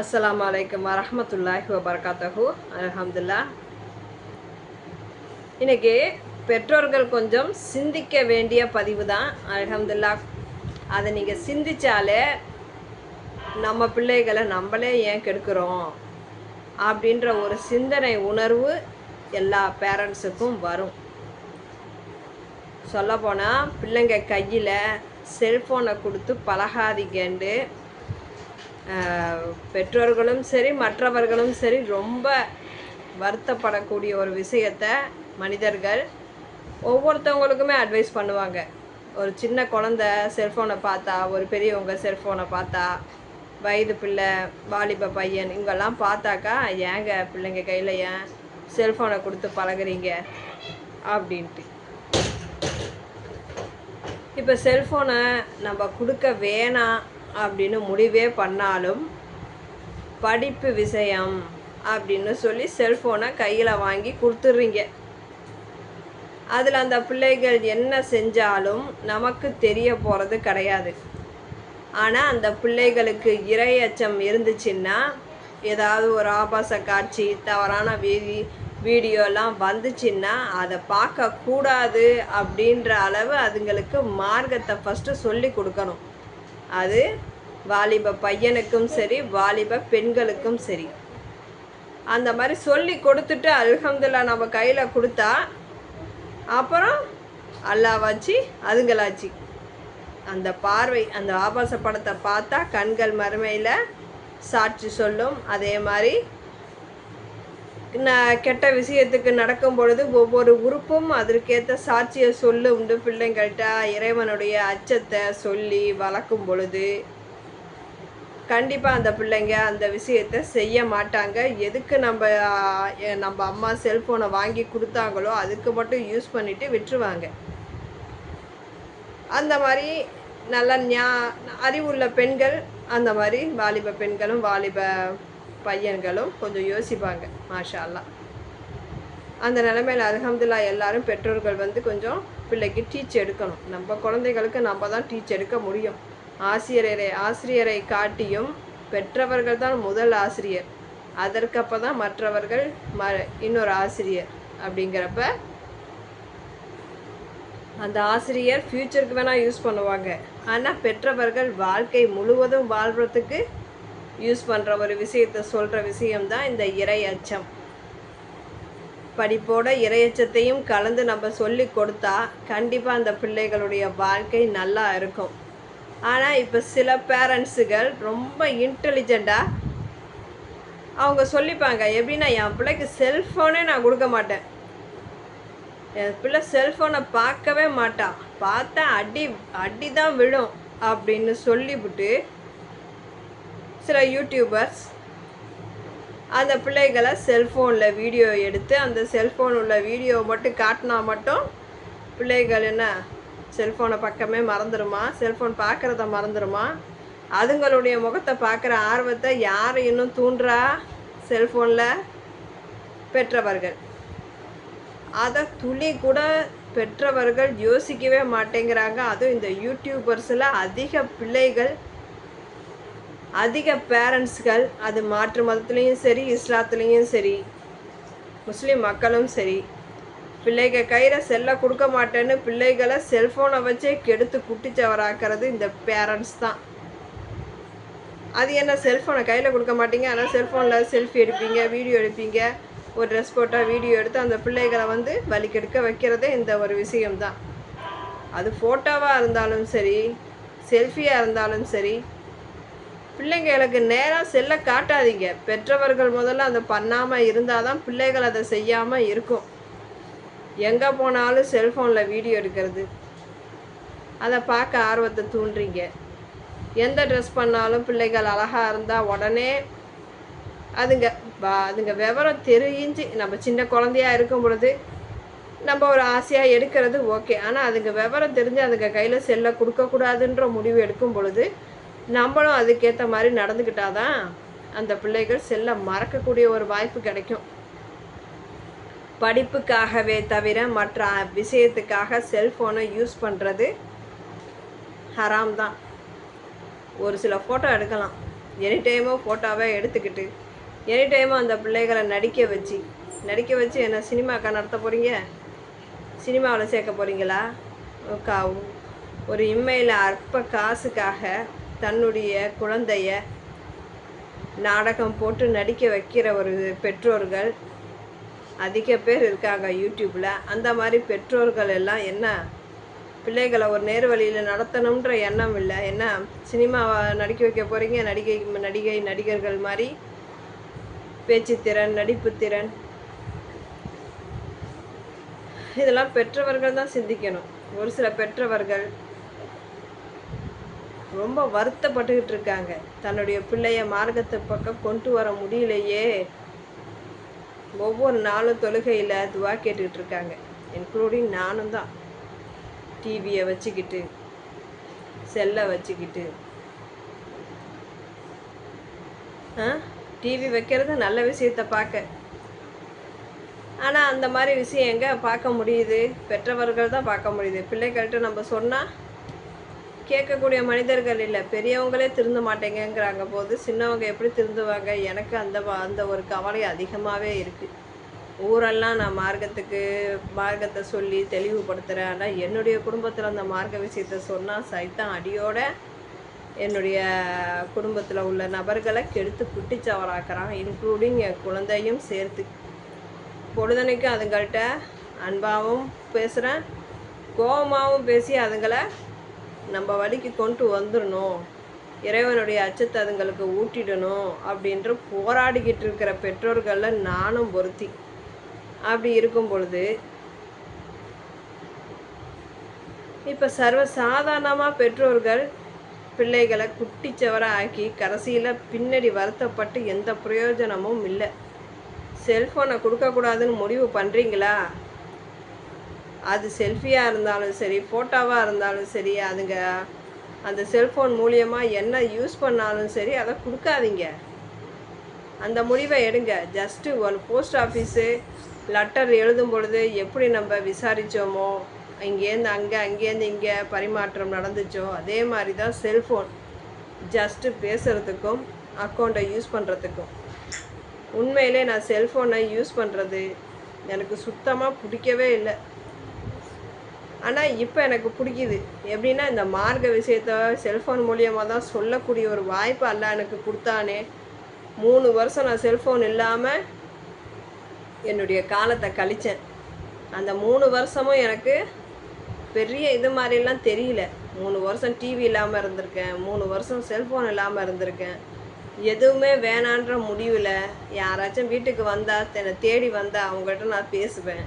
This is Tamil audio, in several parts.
அஸ்லாம் வலைக்கம் வரஹமத்துல்லாஹி வபர்காத்தஹூ அலமதுல்லா இன்னைக்கு பெற்றோர்கள் கொஞ்சம் சிந்திக்க வேண்டிய பதிவு தான் அலமதுல்லா அதை நீங்கள் சிந்திச்சாலே நம்ம பிள்ளைகளை நம்மளே ஏன் கெடுக்கிறோம்? அப்படின்ற ஒரு சிந்தனை உணர்வு எல்லா பேரண்ட்ஸுக்கும் வரும். சொல்லப்போனால் பிள்ளைங்க கையில் செல்ஃபோனை கொடுத்து பழகாதீங்கன்ட்டு பெற்றோர்களும் சரி மற்றவர்களும் சரி ரொம்ப வருத்தப்படக்கூடிய ஒரு விஷயத்த மனிதர்கள் ஒவ்வொருத்தவங்களுக்குமே அட்வைஸ் பண்ணுவாங்க. ஒரு சின்ன குழந்த செல்ஃபோனை பார்த்தா ஒரு பெரியவங்க செல்ஃபோனை பார்த்தா வயது பிள்ளை வாலிப பையன் இவங்கெல்லாம் பார்த்தாக்கா ஏங்க பிள்ளைங்க கையில் ஏன் செல்ஃபோனை கொடுத்து பழகுறீங்க? அப்படின்ட்டு. இப்போ செல்ஃபோனை நம்ம கொடுக்க வேணாம் அப்படின்னு முடிவே பண்ணாலும் படிப்பு விஷயம் அப்படின்னு சொல்லி செல்ஃபோனை கையில் வாங்கி கொடுத்துட்றீங்க. அதில் அந்த பிள்ளைகள் என்ன செஞ்சாலும் நமக்கு தெரிய போகிறது கிடையாது. ஆனால் அந்த பிள்ளைகளுக்கு இரையச்சம் இருந்துச்சுன்னா ஏதாவது ஒரு ஆபாச காட்சி தவறான வீதி வீடியோலாம் வந்துச்சுன்னா அதை பார்க்கக்கூடாது அப்படின்ற அளவு அதுங்களுக்கு மார்க்கத்தை ஃபஸ்ட்டு சொல்லி கொடுக்கணும். அது வாலிப பையனுக்கும் சரி வாலிப பெண்களுக்கும் சரி. அந்த மாதிரி சொல்லி கொடுத்துட்டு அல்ஹம்துல்லா நம்ம கையில் கொடுத்தா அப்புறம் அல்லாவாச்சு அதுங்களாச்சு. அந்த பார்வை அந்த ஆபாச படத்தை பார்த்தா கண்கள் மறுமையில் சாட்சி சொல்லும். அதே மாதிரி கெட்ட விஷயத்துக்கு நடக்கும் பொழுது ஒவ்வொரு உறுப்பும் அதற்கேற்ற சாட்சியை சொல்லு உண்டு பிள்ளைங்கள்கிட்ட இறைவனுடைய அச்சத்தை சொல்லி வளர்க்கும் பொழுது கண்டிப்பாக அந்த பிள்ளைங்க அந்த விஷயத்தை செய்ய மாட்டாங்க. எதுக்கு நம்ம நம்ம அம்மா செல்ஃபோனை வாங்கி கொடுத்தாங்களோ அதுக்கு மட்டும் யூஸ் பண்ணிவிட்டு விட்டுருவாங்க. அந்த மாதிரி நல்ல ஞா அறிவுள்ள பெண்கள் அந்த மாதிரி வாலிப பெண்களும் வாலிப பையன்களும் கொஞ்சம் யோசிப்பாங்க மாஷா அல்லாஹ் அந்த நிலமையில் அலகம்துல்லா எல்லாரும் பெற்றோர்கள் வந்து கொஞ்சம் பிள்ளைக்கு டீச் எடுக்கணும். நம்ம குழந்தைகளுக்கு நம்ம தான் டீச் எடுக்க முடியும். ஆசிரியரை ஆசிரியரை காட்டியும் பெற்றவர்கள் தான் முதல் ஆசிரியர். அதற்கப்போ தான் மற்றவர்கள் ம இன்னொரு ஆசிரியர் அப்படிங்கிறப்ப அந்த ஆசிரியர் ஃப்யூச்சருக்கு வேணால் யூஸ் பண்ணுவாங்க. ஆனால் பெற்றவர்கள் வாழ்க்கை முழுவதும் வாழ்கிறதுக்கு யூஸ் பண்ணுற ஒரு விஷயத்தை சொல்கிற விஷயம்தான் இந்த இறை அச்சம். படிப்போட இறையச்சத்தையும் கலந்து நம்ம சொல்லி கொடுத்தா கண்டிப்பாக அந்த பிள்ளைகளுடைய வாழ்க்கை நல்லா இருக்கும். ஆனால் இப்போ சில பேரண்ட்ஸுகள் ரொம்ப இன்டெலிஜெண்ட்டாக அவங்க சொல்லிப்பாங்க எப்படின்னா என் பிள்ளைக்கு செல்ஃபோனே நான் கொடுக்க மாட்டேன். என் பிள்ளை செல்ஃபோனை பார்க்கவே மாட்டான். பார்த்தா அடி அடி தான் விழும் அப்படின்னு சொல்லிவிட்டு சில யூடியூபர்ஸ் அந்த பிள்ளைகளை செல்ஃபோனில் வீடியோ எடுத்து அந்த செல்ஃபோன் உள்ள வீடியோ மட்டும் காட்டினா மட்டும் பிள்ளைகள் என்ன? செல்ஃபோனை பக்கமே மறந்துடுமா செல்ஃபோன் பார்க்குறத மறந்துடுமா அதுங்களுடைய முகத்தை பார்க்குற ஆர்வத்தை யார் இன்னும் தூண்டுறா? செல்ஃபோனில் பெற்றவர்கள். அதை துளி கூட பெற்றவர்கள் யோசிக்கவே மாட்டேங்கிறாங்க. அதுவும் இந்த யூடியூபர்ஸில் அதிக பிள்ளைகள் அதிக பேரண்ட்ஸ்கள் அது மாற்று மதத்துலேயும் சரி இஸ்லாத்துலேயும் சரி முஸ்லீம் மக்களும் சரி பிள்ளைக கையில் செல்லை கொடுக்க மாட்டேன்னு பிள்ளைகளை செல்ஃபோனை வச்சே கெடுத்து குட்டிச்சவராக்கிறது இந்த பேரண்ட்ஸ் தான். அது என்ன செல்ஃபோனை கையில் கொடுக்க மாட்டீங்க? ஆனால் செல்ஃபோனில் செல்ஃபி எடுப்பீங்க வீடியோ எடுப்பீங்க ஒரு ட்ரெஸ் போட்டால் வீடியோ எடுத்து அந்த பிள்ளைகளை வந்து வலிக்கெடுக்க வைக்கிறதே இந்த ஒரு விஷயம்தான். அது ஃபோட்டோவாக இருந்தாலும் சரி செல்ஃபியாக இருந்தாலும் சரி பிள்ளைங்களுக்கு நேராக செல்ல காட்டாதீங்க. பெற்றவர்கள் முதல்ல அதை பண்ணாமல் இருந்தால் தான் பிள்ளைகள் அதை செய்யாமல் இருக்கும். எங்கே போனாலும் செல்ஃபோனில் வீடியோ எடுக்கிறது. அதை பார்க்க ஆர்வத்தை தூண்டுறீங்க. எந்த ட்ரெஸ் பண்ணாலும் பிள்ளைகள் அழகாக இருந்தால் உடனே அதுங்க அதுங்க விவரம் தெரிஞ்சு நம்ம சின்ன குழந்தையா இருக்கும் பொழுது நம்ம ஒரு ஆசையாக எடுக்கிறது ஓகே ஆனால் அதுங்க விவரம் தெரிஞ்சு அதுங்க கையில் செல்லை கொடுக்கக்கூடாதுன்ற முடிவு எடுக்கும் பொழுது நம்மளும் அதுக்கேற்ற மாதிரி நடந்துக்கிட்டாதான் அந்த பிள்ளைகள் செல்ல மறக்கக்கூடிய ஒரு வாய்ப்பு கிடைக்கும். படிப்புக்காகவே தவிர மற்ற விஷயத்துக்காக செல்ஃபோனை யூஸ் பண்ணுறது ஹராம் தான் ஒரு சில ஃபோட்டோ எடுக்கலாம். எனி டைமும் ஃபோட்டோவே எடுத்துக்கிட்டு எனி டைமும் அந்த பிள்ளைகளை நடிக்க வச்சு நடிக்க வச்சு என்ன சினிமாக்கா நடத்த போகிறீங்க சினிமாவில் சேர்க்க போகிறீங்களா ஒரு இம்மையில் அற்ப காசுக்காக தன்னுடைய குழந்தைய நாடகம் போட்டு நடிக்க வைக்கிற ஒரு பெற்றோர்கள் அதிக பேர் இருக்காங்க யூடியூப்பில் அந்த மாதிரி பெற்றோர்கள் எல்லாம் என்ன? பிள்ளைகளை ஒரு நேர் வழியில் நடத்தணுன்ற எண்ணம் இல்லை. என்ன? சினிமாவை நடிக்க வைக்க போகிறீங்க நடிகை நடிகை நடிகர்கள் மாதிரி பேச்சுத்திறன் நடிப்புத்திறன் இதெல்லாம் பெற்றவர்கள் தான் சிந்திக்கணும். ஒரு சில பெற்றவர்கள் ரொம்ப வருத்தப்பட்டுக்கிட்டு இருக்காங்க. தன்னுடைய பிள்ளைய மார்க்கத்தை பக்கம் கொண்டு வர முடியலையே. ஒவ்வொரு நாளும் தொழுகையில் துவா கேட்டுக்கிட்டு இருக்காங்க. இன்க்ளூடிங் நானும் தான். டிவியை வச்சுக்கிட்டு செல்லை வச்சுக்கிட்டு. ஆ? டிவி வைக்கிறது நல்ல விஷயத்த பார்க்க. ஆனால் அந்த மாதிரி விஷயம் எங்கே பார்க்க முடியுது? பெற்றவர்கள் தான் பார்க்க முடியுது. பிள்ளைகள்கிட்ட நம்ம சொன்னால் கேட்கக்கூடிய மனிதர்கள் இல்லை. பெரியவங்களே திருந்த மாட்டேங்கிறாங்க போது சின்னவங்க எப்படி திருந்துவாங்க? எனக்கு அந்த வ- அந்த ஒரு கவலை அதிகமாகவே இருக்குது ஊரெல்லாம் நான் மார்க்கத்துக்கு மார்க்கத்தை சொல்லி தெளிவுபடுத்துகிறேன் ஆனால் என்னுடைய குடும்பத்தில் அந்த மார்க்க விஷயத்த சொன்னால் சைத்தான் அடியோட என்னுடைய குடும்பத்தில் உள்ள நபர்களை கெடுத்து குட்டிச்சவராக்கிறான். இன்க்ளூடிங் என் குழந்தையும் சேர்த்து. பொழுதனைக்கும் அதுங்கள்கிட்ட அன்பாகவும் பேசுகிறேன் கோபமாகவும் பேசி அதுங்களை நம்ம வழிக்கு கொண்டு வந்துடணும் இறைவனுடைய அச்சத்தை அதுங்களுக்கு ஊட்டிடணும் அப்படின்ற போராடிக்கிட்டு இருக்கிற பெற்றோர்களில் நானும் பொருத்தி அப்படி இருக்கும் பொழுது இப்போ சர்வ சாதாரணமாக பெற்றோர்கள் பிள்ளைகளை குட்டிச்சவரை ஆக்கி கடைசியில் பின்னாடி வருத்தப்பட்டு எந்த பிரயோஜனமும் இல்லை. செல்ஃபோனை கொடுக்கக்கூடாதுன்னு முடிவு பண்ணுறீங்களா அது செல்ஃபியாக இருந்தாலும் சரி ஃபோட்டோவாக இருந்தாலும் சரி அதுங்க அந்த செல்ஃபோன் மூலியமாக என்ன யூஸ் பண்ணாலும் சரி அதை கொடுக்காதீங்க. அந்த முடிவை எடுங்க. ஜஸ்ட்டு ஒரு போஸ்ட் ஆஃபீஸு லெட்டர் எழுதும் பொழுது எப்படி நம்ம விசாரித்தோமோ இங்கேருந்து அங்கே அங்கேருந்து இங்கே பரிமாற்றம் நடந்துச்சோ அதே மாதிரி தான் செல்ஃபோன் ஜஸ்ட்டு பேசுகிறதுக்கும் அக்கௌண்ட்டை யூஸ் பண்ணுறதுக்கும் உண்மையிலே நான் செல்ஃபோனை யூஸ் பண்ணுறது எனக்கு சுத்தமாக பிடிக்கவே இல்லை. ஆனால் இப்போ எனக்கு பிடிக்குது எப்படின்னா இந்த மார்க்க விஷயத்த செல்ஃபோன் மூலியமாக தான் சொல்லக்கூடிய ஒரு வாய்ப்பு அல்ல எனக்கு கொடுத்தானே. மூணு வருஷம் நான் செல்ஃபோன் இல்லாமல் என்னுடைய காலத்தை கழித்தேன் அந்த மூணு வருஷமும் எனக்கு பெரிய இது மாதிரிலாம் தெரியல. மூணு வருஷம் டிவி இல்லாமல் இருந்திருக்கேன். மூணு வருஷம் செல்ஃபோன் இல்லாமல் இருந்திருக்கேன். எதுவுமே வேணான்ற முடிவில் யாராச்சும் வீட்டுக்கு வந்தால் என்னை தேடி வந்தால் அவங்கள்ட்ட நான் பேசுவேன்.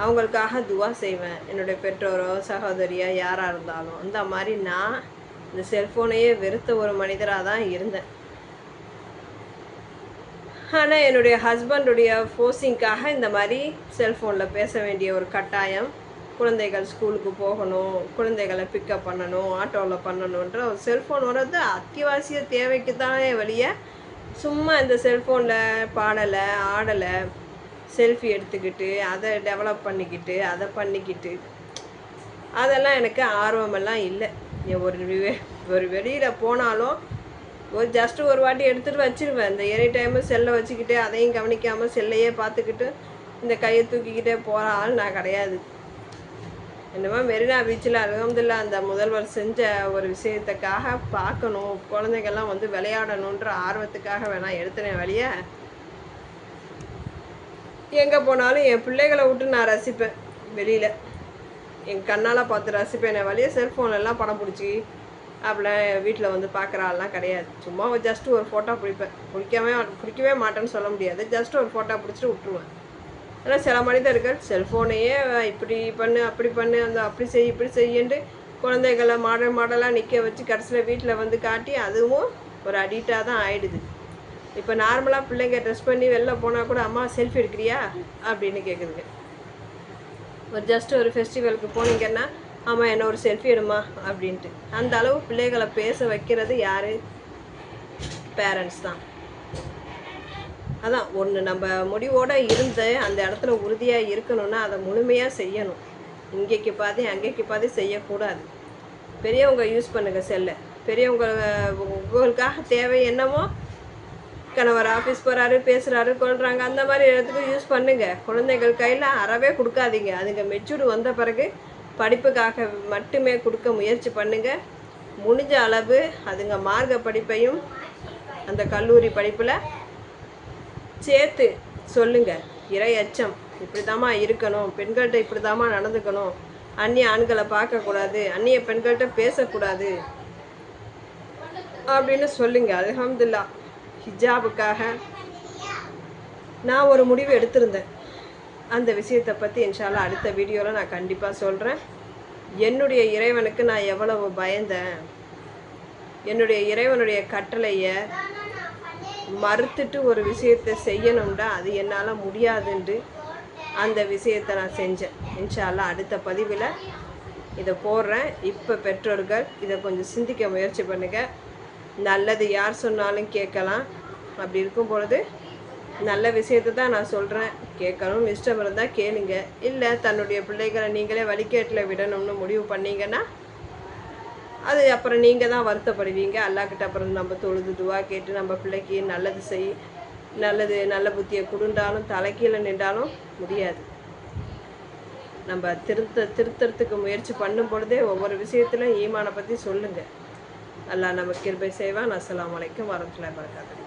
அவங்களுக்காக துவா செய்வேன். என்னுடைய பெற்றோரோ சகோதரியோ யாராக இருந்தாலும். அந்த மாதிரி நான் இந்த செல்ஃபோனையே வெறுத்த ஒரு மனிதராக தான் இருந்தேன். ஆனால் என்னுடைய ஹஸ்பண்டுடைய ஃபோர்ஸிங்காக இந்த மாதிரி செல்ஃபோனில் பேச வேண்டிய ஒரு கட்டாயம் குழந்தைகள் ஸ்கூலுக்கு போகணும் குழந்தைகளை பிக்கப் பண்ணணும் ஆட்டோவில் பண்ணணுன்ற ஒரு செல்ஃபோன் வர்றது அத்தியாவசிய தேவைக்கு தானே வழிய. சும்மா இந்த செல்ஃபோனில் பாடலை ஆடலை செல்ஃபி எடுத்துக்கிட்டு அதை டெவலப் பண்ணிக்கிட்டு அதை பண்ணிக்கிட்டு. அதெல்லாம் எனக்கு ஆர்வமெல்லாம் இல்லை. ஒரு ஒரு வெளியில் போனாலும் ஒரு ஜஸ்ட்டு ஒரு வாட்டி எடுத்துகிட்டு வச்சிருவேன். இந்த எனி டைமு செல்லை வச்சுக்கிட்டு அதையும் கவனிக்காமல் செல்லையே பார்த்துக்கிட்டு இந்த கையை தூக்கிக்கிட்டே போகிற ஆள் நான் கிடையாது. என்னமோ மெரினா பீச்சில் அலகம்துல்லா அந்த முதல்வர் செஞ்ச ஒரு விஷயத்துக்காக பார்க்கணும். குழந்தைங்கள்லாம் வந்து விளையாடணுன்ற ஆர்வத்துக்காக வேணாம் எடுத்துனேன் வழியை. எங்கே போனாலும் என் பிள்ளைகளை விட்டு நான் ரசிப்பேன். வெளியில். என் கண்ணால் பார்த்து ரசிப்பேன். நான் வழியே செல்ஃபோன்லாம் படம் பிடிச்சி அப்படிலாம் வீட்டில் வந்து பார்க்குற ஆள்லாம் கிடையாது. சும்மா ஜஸ்ட் ஒரு ஃபோட்டோ பிடிப்பேன். பிடிக்கவே பிடிக்கவே மாட்டேன்னு சொல்ல முடியாது. ஜஸ்ட் ஒரு ஃபோட்டோ பிடிச்சிட்டு விட்ருவேன் ஆனால் சில மனிதர்கள் செல்ஃபோனையே இப்படி பண்ணு அப்படி பண்ணு அந்த அப்படி செய் இப்படி செய்யுன்ட்டு குழந்தைகளை மாடல் மாடலாக நிற்க வச்சு கடைசியில் வீட்டில் வந்து காட்டி அதுவும் ஒரு அடிக்டாக தான் ஆயிடுது. இப்போ நார்மலாக பிள்ளைங்க ட்ரெஸ் பண்ணி வெளில போனால் கூட அம்மா செல்ஃபி எடுக்கிறியா? அப்படின்னு கேட்குதுங்க ஒரு ஜஸ்ட் ஒரு ஃபெஸ்டிவலுக்கு போனீங்கன்னா ஆமாம் என்ன ஒரு செல்ஃபி எடுமா அப்படின்ட்டு. அந்த அளவு பிள்ளைகளை பேச வைக்கிறது யார்? பேரண்ட்ஸ் தான். அதான் ஒன்று நம்ம முடிவோடு இருந்து அந்த இடத்துல உறுதியாக இருக்கணும்னா அதை முழுமையாக செய்யணும். இங்கேக்கு பாதி அங்கேக்கு பாதி செய்யக்கூடாது. பெரியவங்க யூஸ் பண்ணுங்கள் செல்லை. பெரியவங்க உங்களுக்காக தேவை என்னமோ கணவர் ஆஃபீஸ் போகிறாரு பேசுகிறாரு கொள்கிறாங்க அந்த மாதிரி இடத்துக்கு யூஸ் பண்ணுங்கள் குழந்தைகள் கையில் அறவே கொடுக்காதீங்க. அதுங்க மெச்சூர்டு வந்த பிறகு படிப்புக்காக மட்டுமே கொடுக்க முயற்சி பண்ணுங்கள் முடிஞ்ச அளவு அதுங்க மார்க்க படிப்பையும் அந்த கல்லூரி படிப்பில் சேர்த்து சொல்லுங்கள் இறை அச்சம் இப்படிதாம்மா இருக்கணும். பெண்கள்கிட்ட இப்படிதாம்மா நடந்துக்கணும். அந்நிய ஆண்களை பார்க்கக்கூடாது. அந்நிய பெண்கள்கிட்ட பேசக்கூடாது. அப்படின்னு சொல்லுங்கள் அலமதுல்லா ஹிஜாபுக்காக நான் ஒரு முடிவு எடுத்திருந்தேன். அந்த விஷயத்தை பற்றி இன்ஷால்லா அடுத்த வீடியோவில் நான் கண்டிப்பாக சொல்கிறேன் என்னுடைய இறைவனுக்கு நான் எவ்வளவு பயந்தேன். என்னுடைய இறைவனுடைய கட்டளையை மறுத்துட்டு ஒரு விஷயத்தை செய்யணும்டா அது என்னால் முடியாதுன்ட்டு அந்த விஷயத்தை நான் செஞ்சேன். இன்ஷால்லா அடுத்த பதிவில் இதை போடுறேன். இப்போ பெற்றோர்கள் இதை கொஞ்சம் சிந்திக்க முயற்சி பண்ணுங்கள் நல்லது யார் சொன்னாலும் கேட்கலாம். அப்படி இருக்கும் பொழுது நல்ல விஷயத்தை தான் நான் சொல்கிறேன் கேட்கணும் இஷ்டம் இருந்தால் கேளுங்க. இல்லை தன்னுடைய பிள்ளைகளை நீங்களே வழிகேட்டில் விடணும்னு முடிவு பண்ணீங்கன்னா அது அப்புறம் நீங்கள் தான் வருத்தப்படுவீங்க. அல்லாக்கிட்ட அப்புறம் நம்ம தொழுது துவா கேட்டு நம்ம பிள்ளைக்கு நல்லது செய் நல்லது நல்ல புத்தியை குடுண்டாலும் தலைக்கீழ நின்றாலும் முடியாது. நம்ம திருத்த திருத்தறதுக்கு முயற்சி பண்ணும் பொழுதே ஒவ்வொரு விஷயத்திலும் ஈமானை பற்றி சொல்லுங்கள் அல்லாஹ் நம்ம கிருபை செய்வான். அஸ்லாம் வலைக்கும் வரமத்துல வரகாத்துஹு